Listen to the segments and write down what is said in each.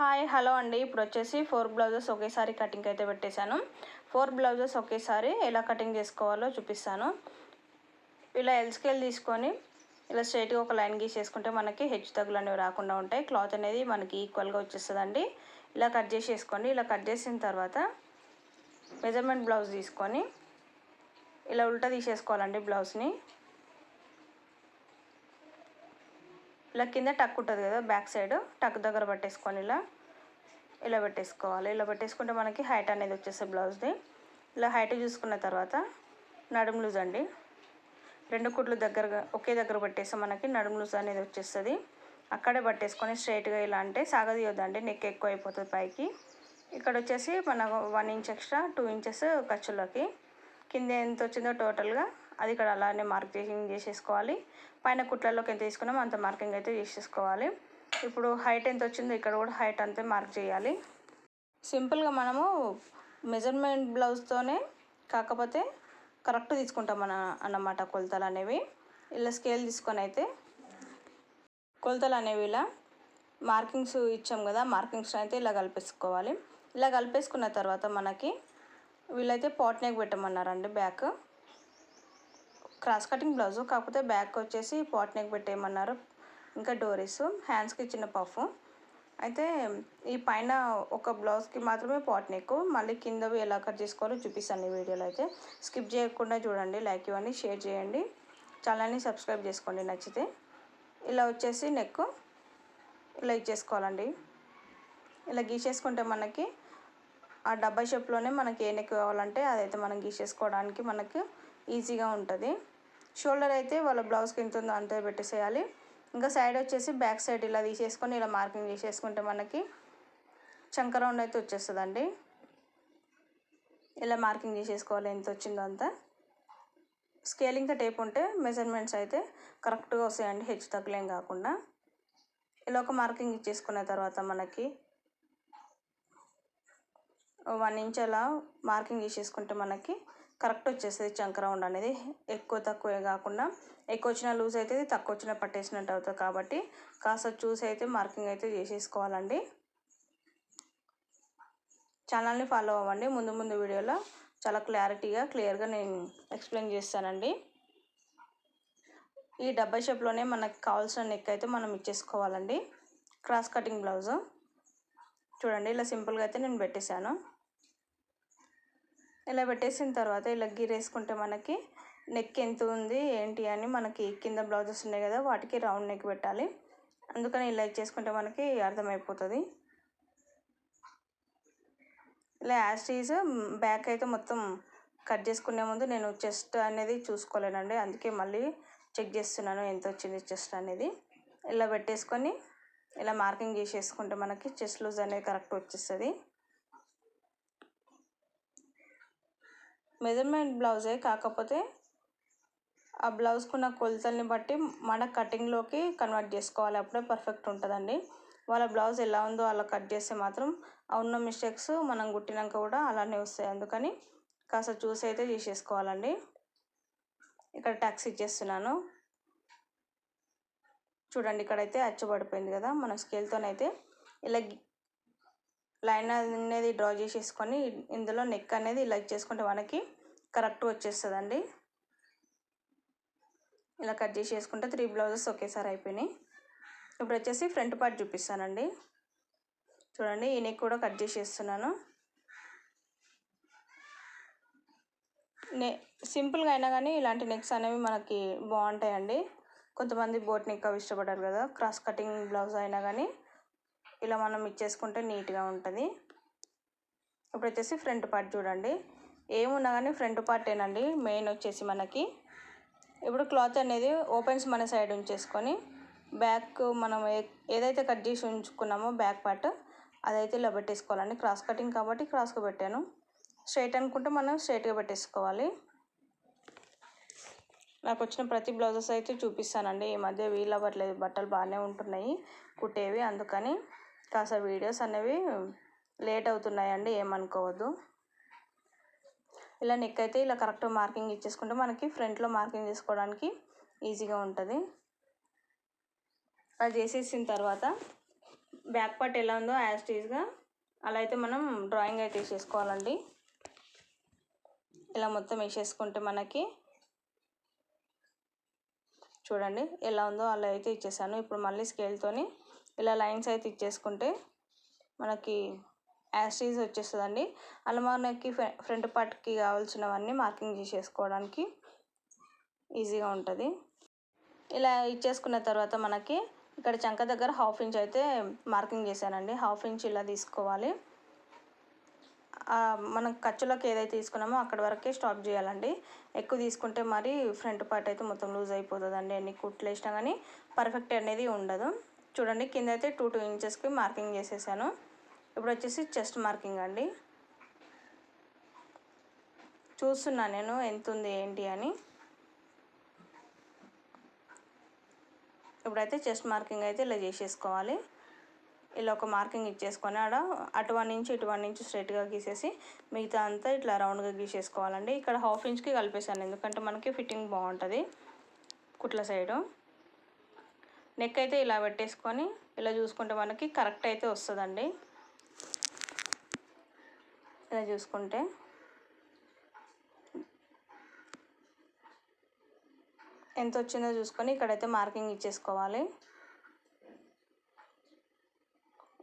Hi hello అండి. ఇప్పుడు వచ్చేసి ఫోర్ బ్లౌజెస్ ఒకేసారి కటింగ్ అయితే పెట్టేశాను. ఫోర్ బ్లౌజెస్ ఒకేసారి ఎలా కటింగ్ చేసుకోవాలో చూపిస్తాను. ఇలా ఎల్ స్కేల్ తీసుకొని ఇలా స్ట్రైట్గా ఒక లైన్ గీసేసుకుంటే మనకి హెచ్చు తగ్గులు అనేవి రాకుండా ఉంటాయి. క్లాత్ అనేది మనకి ఈక్వల్గా వచ్చేస్తుందండి. ఇలా కట్ చేసేసుకోండి. ఇలా కట్ చేసిన తర్వాత మెజర్మెంట్ బ్లౌజ్ తీసుకొని ఇలా ఉల్టా తీసేసుకోవాలండి బ్లౌజ్ని ఇలా కింద టక్ ఉంటుంది కదా బ్యాక్ సైడ్ టక్ దగ్గర పట్టేసుకొని ఇలా ఇలా పెట్టేసుకోవాలి. ఇలా పెట్టేసుకుంటే మనకి హైట్ అనేది వచ్చేస్తుంది బ్లౌజ్ది ఇలా హైట్ చూసుకున్న తర్వాత నడుము లూజ్ అండి. రెండు కుట్లు దగ్గరగా ఒకే దగ్గర పట్టేస్తే మనకి నడుము లూజ్ అనేది వచ్చేస్తుంది. అక్కడే పట్టేసుకొని స్ట్రైట్గా ఇలా అంటే సాగదీయొద్దండి. నెక్ ఎక్కువ అయిపోతుంది పైకి. ఇక్కడ వచ్చేసి మన one inch extra two inches ఖర్చులకి. కింద ఎంత వచ్చిందో టోటల్గా అది ఇక్కడ అలానే మార్కింగ్ చేసేసుకోవాలి. పైన కుట్లలోకి ఎంత తీసుకున్నామో అంత మార్కింగ్ అయితే చేసేసుకోవాలి. ఇప్పుడు హైట్ ఎంత వచ్చిందో ఇక్కడ కూడా హైట్ అంతే మార్క్ చేయాలి. సింపుల్గా మనము మెజర్మెంట్ బ్లౌజ్తోనే కాకపోతే కరెక్ట్ తీసుకుంటాం మన అన్నమాట కొలతలు అనేవి. ఇలా స్కేల్ తీసుకొని అయితే కొలతలు అనేవి ఇలా మార్కింగ్స్ ఇచ్చాం కదా మార్కింగ్స్ అయితే ఇలా కలిపేసుకోవాలి. ఇలా కలిపేసుకున్న తర్వాత మనకి వీళ్ళైతే పాట్ నెక్ పెట్టమన్నారండి బ్యాక్. క్రాస్ కటింగ్ బ్లౌజు కాకపోతే బ్యాక్ వచ్చేసి పాట్ నెక్ పెట్టేయమన్నారు. ఇంకా డోరీస్ హ్యాండ్స్కి చిన్న పఫ్. అయితే ఈ పైన ఒక బ్లౌజ్కి మాత్రమే పాట్ నెక్. మళ్ళీ కిందవి ఎలా కట్ చేసుకోవాలో చూపిస్తాను ఈ వీడియోలో అయితే. స్కిప్ చేయకుండా చూడండి లైక్ ఇవ్వండి షేర్ చేయండి. ఛానల్ని సబ్స్క్రైబ్ చేసుకోండి నచ్చితే. ఇలా వచ్చేసి నెక్ ఇలా ఇచ్చేసుకోవాలండి. ఇలా గీసేసుకుంటే మనకి ఆ డబ్బా షేప్లోనే మనకి ఏ నెక్ కావాలంటే అదైతే మనం గీసేసుకోవడానికి మనకు ఈజీగా ఉంటుంది. షోల్డర్ అయితే వాళ్ళ బ్లౌజ్కి ఎంత ఉందో అంతే పెట్టేసేయాలి. ఇంకా సైడ్ వచ్చేసి బ్యాక్ సైడ్ ఇలా తీసేసుకొని ఇలా మార్కింగ్ చేసేసుకుంటే మనకి చంక రౌండ్ అయితే వచ్చేస్తుందండి. ఇలా మార్కింగ్ చేసేసుకోవాలి ఎంత వచ్చిందో అంతా. స్కేలింగ్తో టేప్ ఉంటే మెజర్మెంట్స్ అయితే కరెక్ట్గా వస్తాయండి. హెచ్చు తగ్గలేం కాకుండా. ఇలా ఒక మార్కింగ్ ఇచ్చేసుకున్న తర్వాత మనకి వన్ ఇంచ్ అలా మార్కింగ్ చేసేసుకుంటే మనకి కరెక్ట్ వచ్చేస్తుంది చంక రౌండ్ అనేది. ఎక్కువ తక్కువే కాకుండా ఎక్కువ వచ్చిన లూజ్ అయితే తక్కువ వచ్చిన పట్టేసినట్టు అవుతుంది కాబట్టి కాస్త చూసి అయితే మార్కింగ్ అయితే చేసేసుకోవాలండి. ఛానల్ని ఫాలో అవ్వండి. ముందు ముందు వీడియోలో చాలా క్లారిటీగా క్లియర్గా నేను ఎక్స్ప్లెయిన్ చేస్తానండి. ఈ డబ్బా షేప్లోనే మనకు కావాల్సిన నెక్ అయితే మనం ఇచ్చేసుకోవాలండి. Cross cutting blouse. చూడండి ఇలా సింపుల్గా అయితే నేను పెట్టేశాను. ఇలా పెట్టేసిన తర్వాత ఇలా గీరేసుకుంటే మనకి నెక్ ఎంత ఉంది ఏంటి అని మనకి కింద బ్లౌజెస్ ఉన్నాయి కదా వాటికి రౌండ్ నెక్ పెట్టాలి. అందుకని ఇలా ఇచ్చేసుకుంటే మనకి అర్థమైపోతుంది. ఇలా యాస్టీజ్ బ్యాక్ అయితే మొత్తం కట్ చేసుకునే ముందు నేను చెస్ట్ అనేది చూసుకోలేనండి. అందుకే మళ్ళీ చెక్ చేస్తున్నాను ఎంత వచ్చింది చెస్ట్ అనేది. ఇలా పెట్టేసుకొని ఇలా మార్కింగ్ చేసేసుకుంటే మనకి చెస్ట్ లూజ్ అనేది కరెక్ట్ వచ్చేస్తుంది. మెజర్మెంట్ బ్లౌజే కాకపోతే ఆ బ్లౌజ్కున్న కొలతల్ని బట్టి మన కటింగ్లోకి కన్వర్ట్ చేసుకోవాలి. అప్పుడే పర్ఫెక్ట్ ఉంటుందండి. వాళ్ళ బ్లౌజ్ ఎలా ఉందో అలా కట్ చేస్తే మాత్రం ఉన్న మిస్టేక్స్ మనం కుట్టినాక కూడా అలానే వస్తాయి. అందుకని కాస్త చూసి అయితే చేసేసుకోవాలండి ఇక్కడ ట్యాక్స్ ఇచ్చేస్తున్నాను. చూడండి ఇక్కడైతే అచ్చబడిపోయింది కదా. మన స్కేల్తోనైతే ఇలా లైన్ అనేది డ్రా చేసేసుకొని ఇందులో నెక్ అనేది ఇలా ఇచ్చేసుకుంటే మనకి కరెక్ట్ వచ్చేస్తుందండి. ఇలా కట్ చేసేసుకుంటే త్రీ బ్లౌజెస్ ఒకేసారి అయిపోయినాయి. ఇప్పుడు వచ్చేసి ఫ్రంట్ పార్ట్ చూపిస్తానండి. చూడండి ఈ నెక్ కూడా కట్ చేసేస్తున్నాను. నే సింపుల్గా అయినా కానీ ఇలాంటి నెక్స్ అనేవి మనకి బాగుంటాయండి. కొంతమంది బోట్ నెక్ అవి ఇష్టపడారు కదా క్రాస్ కటింగ్ బ్లౌజ్ అయినా కానీ. ఇలా మనం ఇచ్చేసుకుంటే నీట్గా ఉంటుంది. ఇప్పుడు వచ్చేసి ఫ్రంట్ పార్ట్ చూడండి. ఏమున్నా కానీ ఫ్రంట్ పార్టేనండి మెయిన్ వచ్చేసి మనకి ఇప్పుడు క్లాత్ అనేది ఓపెన్స్ మన సైడ్ ఉంచేసుకొని బ్యాక్ మనం ఏదైతే కట్ చేసి ఉంచుకున్నామో బ్యాక్ పార్ట్ అదైతే ఇలా పెట్టేసుకోవాలండి. క్రాస్ కటింగ్ కాబట్టి క్రాస్గా పెట్టాను. స్ట్రైట్ అనుకుంటే మనం స్ట్రైట్గా పెట్టేసుకోవాలి. నాకు వచ్చిన ప్రతి బ్లౌజెస్ అయితే చూపిస్తానండి. ఈ మధ్య వీలు అవ్వట్లేదు. బట్టలు బాగానే ఉంటున్నాయి. కుట్టేవి అందుకని కాస్త వీడియోస్ అనేవి లేట్ అవుతున్నాయండి ఏమనుకోవద్దు. ఇలా నెక్ అయితే ఇలా కరెక్ట్ మార్కింగ్ ఇచ్చేసుకుంటే మనకి ఫ్రంట్లో మార్కింగ్ చేసుకోవడానికి ఈజీగా ఉంటుంది. అది చేసేసిన తర్వాత బ్యాక్ పార్ట్ ఎలా ఉందో యాజ్ టీజ్గా అలా అయితే మనం డ్రాయింగ్ అయితే వేసేసుకోవాలండి. ఇలా మొత్తం వేసేసుకుంటే మనకి చూడండి ఎలా ఉందో అలా అయితే ఇచ్చేసాను. ఇప్పుడు మళ్ళీ స్కేల్తోని ఇలా లైన్స్ అయితే ఇచ్చేసుకుంటే మనకి యాస్టీజ్ వచ్చేస్తుందండి. అలా మనకి ఫ్రంట్ పార్ట్కి కావాల్సినవన్నీ మార్కింగ్ చేసేసుకోవడానికి ఈజీగా ఉంటుంది. ఇలా ఇచ్చేసుకున్న తర్వాత మనకి ఇక్కడ చంక దగ్గర హాఫ్ ఇంచ్ అయితే మార్కింగ్ చేశానండి. హాఫ్ ఇంచ్ ఇలా తీసుకోవాలి. మనం ఖర్చులకు ఏదైతే తీసుకున్నామో అక్కడ వరకే స్టాప్ చేయాలండి. ఎక్కువ తీసుకుంటే మరి ఫ్రంట్ పార్ట్ అయితే మొత్తం లూజ్ అయిపోతుందండి. ఎన్ని కుట్లు వేసినా కానీ పర్ఫెక్ట్ అనేది ఉండదు. చూడండి కింద అయితే టూ టూ ఇంచెస్కి మార్కింగ్ చేసేసాను. ఇప్పుడు వచ్చేసి చెస్ట్ మార్కింగ్ అండి. చూస్తున్నా నేను ఎంత ఉంది ఏంటి అని. ఇప్పుడైతే చెస్ట్ మార్కింగ్ అయితే ఇలా చేసేసుకోవాలి. ఇలా ఒక మార్కింగ్ ఇచ్చేసుకొని ఆడ అటు వన్ ఇంచ్ ఇటు వన్ ఇంచ్ స్ట్రైట్గా గీసేసి మిగతా అంతా ఇట్లా రౌండ్గా గీసేసుకోవాలండి. ఇక్కడ హాఫ్ ఇంచ్కి కలిపేసాను ఎందుకంటే మనకి ఫిట్టింగ్ బాగుంటుంది కుట్ల సైడు. నెక్ అయితే ఇలా పెట్టేసుకొని ఇలా చూసుకుంటే మనకి కరెక్ట్ అయితే వస్తుందండి. ఇలా చూసుకుంటే. ఎంత వచ్చిందో చూసుకొని ఇక్కడైతే మార్కింగ్ ఇచ్చేసుకోవాలి.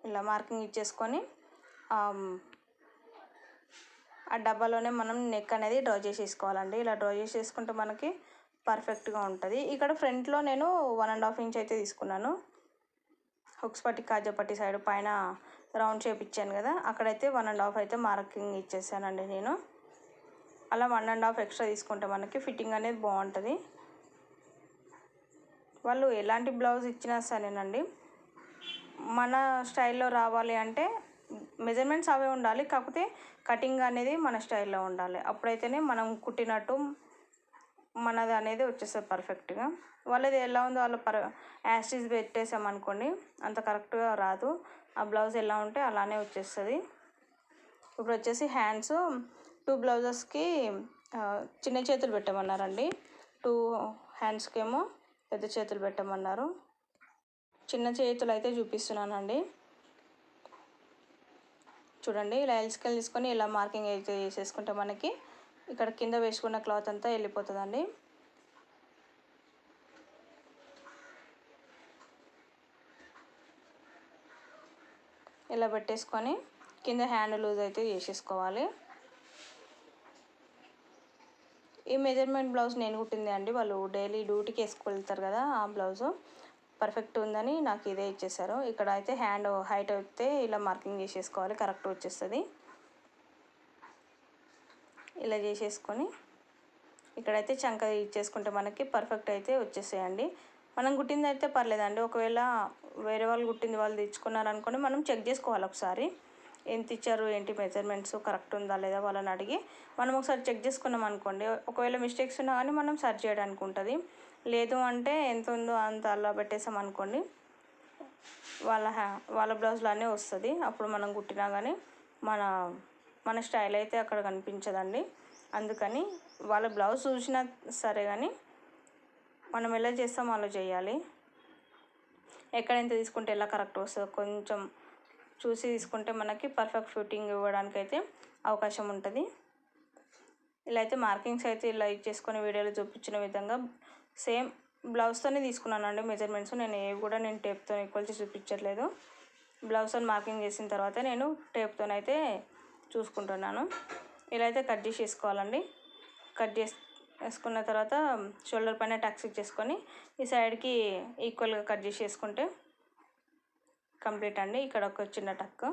ఇలా మార్కింగ్ ఇచ్చేసుకొని ఆ డబ్బాలోనే మనం నెక్ అనేది డ్రా చేసేసుకోవాలండి. ఇలా డ్రా చేసేసుకుంటే మనకి పర్ఫెక్ట్గా ఉంటుంది. ఇక్కడ ఫ్రంట్లో నేను వన్ అండ్ హాఫ్ ఇంచ్ అయితే తీసుకున్నాను. హుక్స్ పట్టి కాజా పట్టి సైడ్ పైన రౌండ్ షేప్ ఇచ్చాను కదా అక్కడైతే వన్ అండ్ హాఫ్ అయితే మార్కింగ్ ఇచ్చేసానండి నేను. అలా వన్ అండ్ హాఫ్ ఎక్స్ట్రా తీసుకుంటే మనకి ఫిట్టింగ్ అనేది బాగుంటుంది. వాళ్ళు ఎలాంటి బ్లౌజ్ ఇచ్చినా సరేనండి. మన స్టైల్లో రావాలి అంటే మెజర్మెంట్స్ అవే ఉండాలి కాకపోతే కటింగ్ అనేది మన స్టైల్లో ఉండాలి. అప్పుడైతేనే మనం కుట్టినట్టు మనది అనేది వచ్చేస్తుంది పర్ఫెక్ట్గా వాళ్ళది ఎలా ఉందో వాళ్ళ పర్ యాస్టీస్ పెట్టేసామనుకోండి అంత కరెక్ట్గా రాదు. ఆ బ్లౌజ్ ఎలా ఉంటే అలానే వచ్చేస్తుంది. ఇప్పుడు వచ్చేసి హ్యాండ్స్ టూ బ్లౌజెస్కి చిన్న చేతులు పెట్టమన్నారండి. టూ హ్యాండ్స్కి ఏమో పెద్ద చేతులు పెట్టమన్నారు. చిన్న చేతులు అయితే చూపిస్తున్నానండి. చూడండి ఇలా ఎల్స్కెళ్ళి తీసుకొని ఇలా మార్కింగ్ అయితే చేసేసుకుంటే మనకి ఇక్కడ కింద వేసుకున్న క్లాత్ అంతా వెళ్ళిపోతుందండి. ఇలా పెట్టేసుకొని కింద హ్యాండ్ లూజ్ అయితే చేసేసుకోవాలి. ఈ మెజర్మెంట్ బ్లౌజ్ నేను కుట్టింది అండి. వాళ్ళు డైలీ డ్యూటీకి వేసుకెళ్తారు కదా ఆ బ్లౌజు పర్ఫెక్ట్ ఉందని నాకు ఇదే ఇచ్చేసారు. ఇక్కడ అయితే హ్యాండ్ హైట్ అయితే ఇలా మార్కింగ్ చేసేసుకోవాలి కరెక్ట్ వచ్చేస్తుంది. ఇలా చేసేసుకొని ఇక్కడైతే చంక ఇచ్చేసుకుంటే మనకి పర్ఫెక్ట్ అయితే వచ్చేసేయండి. మనం కుట్టింది అయితే పర్లేదండి. ఒకవేళ వేరే వాళ్ళు కుట్టింది వాళ్ళు తెచ్చుకున్నారు అనుకోండి మనం చెక్ చేసుకోవాలి ఒకసారి. ఎంత ఇచ్చారు ఏంటి మెజర్మెంట్స్ కరెక్ట్ ఉందా లేదా వాళ్ళని అడిగి మనం ఒకసారి చెక్ చేసుకున్నాం అనుకోండి. ఒకవేళ మిస్టేక్స్ ఉన్నా కానీ మనం సర్చ్ చేయడానికి ఉంటుంది. లేదు అంటే ఎంత ఉందో అంత అలా పెట్టేసాం అనుకోండి వాళ్ళ హ్యా వాళ్ళ బ్లౌజ్లానే వస్తుంది. అప్పుడు మనం కుట్టినా కానీ మన మన స్టైల్ అయితే అక్కడ కనిపించదండి. అందుకని వాళ్ళ బ్లౌజ్ చూసినా సరే కానీ మనం ఎలా చేస్తామో అలా చేయాలి. ఎక్కడ ఎంత తీసుకుంటే ఎలా కరెక్ట్ వస్తుందో కొంచెం చూసి తీసుకుంటే మనకి పర్ఫెక్ట్ ఫిట్టింగ్ ఇవ్వడానికి అయితే అవకాశం ఉంటుంది. ఇలా అయితే మార్కింగ్స్ అయితే ఇలా ఇచ్చేసుకొని వీడియోలో చూపించిన విధంగా సేమ్ బ్లౌజ్తోనే తీసుకున్నానండి మెజర్మెంట్స్. నేను ఏవి కూడా నేను టేప్తో ఈక్వల్ చేసి చూపించట్లేదు. అని మార్కింగ్ చేసిన తర్వాత నేను టేప్తోనైతే చూసుకుంటున్నాను. ఇలా అయితే కట్ చేసి వేసుకోవాలండి. కట్ చేసి వేసుకున్న తర్వాత షోల్డర్ పైన టక్స్ ఇచ్చేసుకొని ఈ సైడ్కి ఈక్వల్గా కట్ చేసి వేసుకుంటే కంప్లీట్ అండి. ఇక్కడ ఒక చిన్న టక్.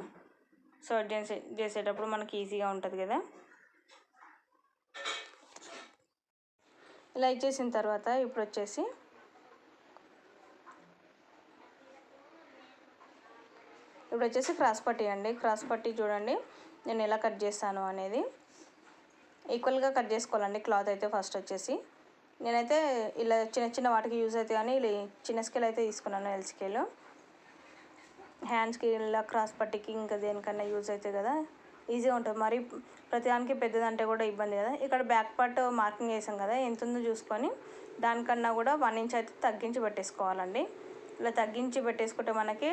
సో చేసే చేసేటప్పుడు మనకి ఈజీగా ఉంటుంది కదా. ఇలా ఇచ్చేసిన తర్వాత ఇప్పుడు వచ్చేసి ఇప్పుడు వచ్చేసి క్రాస్ పట్టీ అండి. క్రాస్ పట్టీ చూడండి. నేను ఎలా కట్ చేస్తాను అనేది ఈక్వల్గా కట్ చేసుకోవాలండి క్లాత్ అయితే ఫస్ట్ వచ్చేసి. నేనైతే ఇలా చిన్న చిన్న వాటికి యూజ్ అవుతాయి కానీ ఇలా చిన్న స్కేల్ అయితే తీసుకున్నాను ఎల్ స్కేల్. హ్యాండ్స్కి ఇలా క్రాస్ పట్టికి ఇంకా దేనికన్నా యూజ్ అవుతాయి కదా ఈజీగా ఉంటుంది. మరి ప్రతిదానికి పెద్దదంటే కూడా ఇబ్బంది కదా. ఇక్కడ బ్యాక్ పార్ట్ మార్కింగ్ వేసాం కదా ఎంత ఉందో చూసుకొని దానికన్నా కూడా వన్ ఇంచ్ అయితే తగ్గించి పెట్టేసుకోవాలండి. ఇలా తగ్గించి పెట్టేసుకుంటే మనకి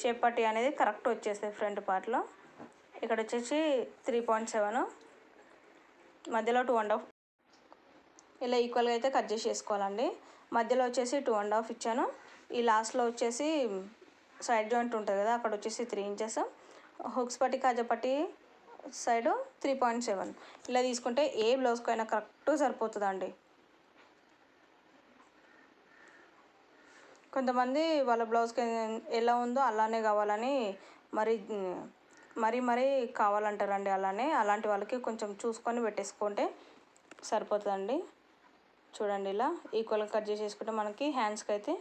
షేప్ పట్టి అనేది కరెక్ట్ వచ్చేస్తుంది ఫ్రంట్ పార్ట్లో. ఇక్కడ వచ్చేసి త్రీ పాయింట్ సెవెన్ మధ్యలో టూ అండ్ హాఫ్ ఇలా ఈక్వల్గా అయితే కట్ చేసి వేసుకోవాలండి మధ్యలో వచ్చేసి టూ అండ్ హాఫ్ ఇచ్చాను. ఈ లాస్ట్లో వచ్చేసి సైడ్ జాయింట్ ఉంటుంది కదా అక్కడ వచ్చేసి త్రీ ఇంచెస్ హుక్స్ పట్టి కాజపట్టి సైడ్ త్రీ పాయింట్ సెవెన్ ఇలా తీసుకుంటే ఏ బ్లౌజ్కి అయినా కరెక్ట్ సరిపోతుందండి. కొంతమంది వాళ్ళ బ్లౌజ్కి ఎలా ఉందో అలానే కావాలని మరి మరీ మరీ కావాలంటారండి అలానే. అలాంటి వాళ్ళకి కొంచెం చూసుకొని పెట్టేసుకుంటే సరిపోతుందండి. చూడండి ఇలా ఈక్వల్గా కట్ చేసేసుకుంటే మనకి హ్యాండ్స్కి అయితే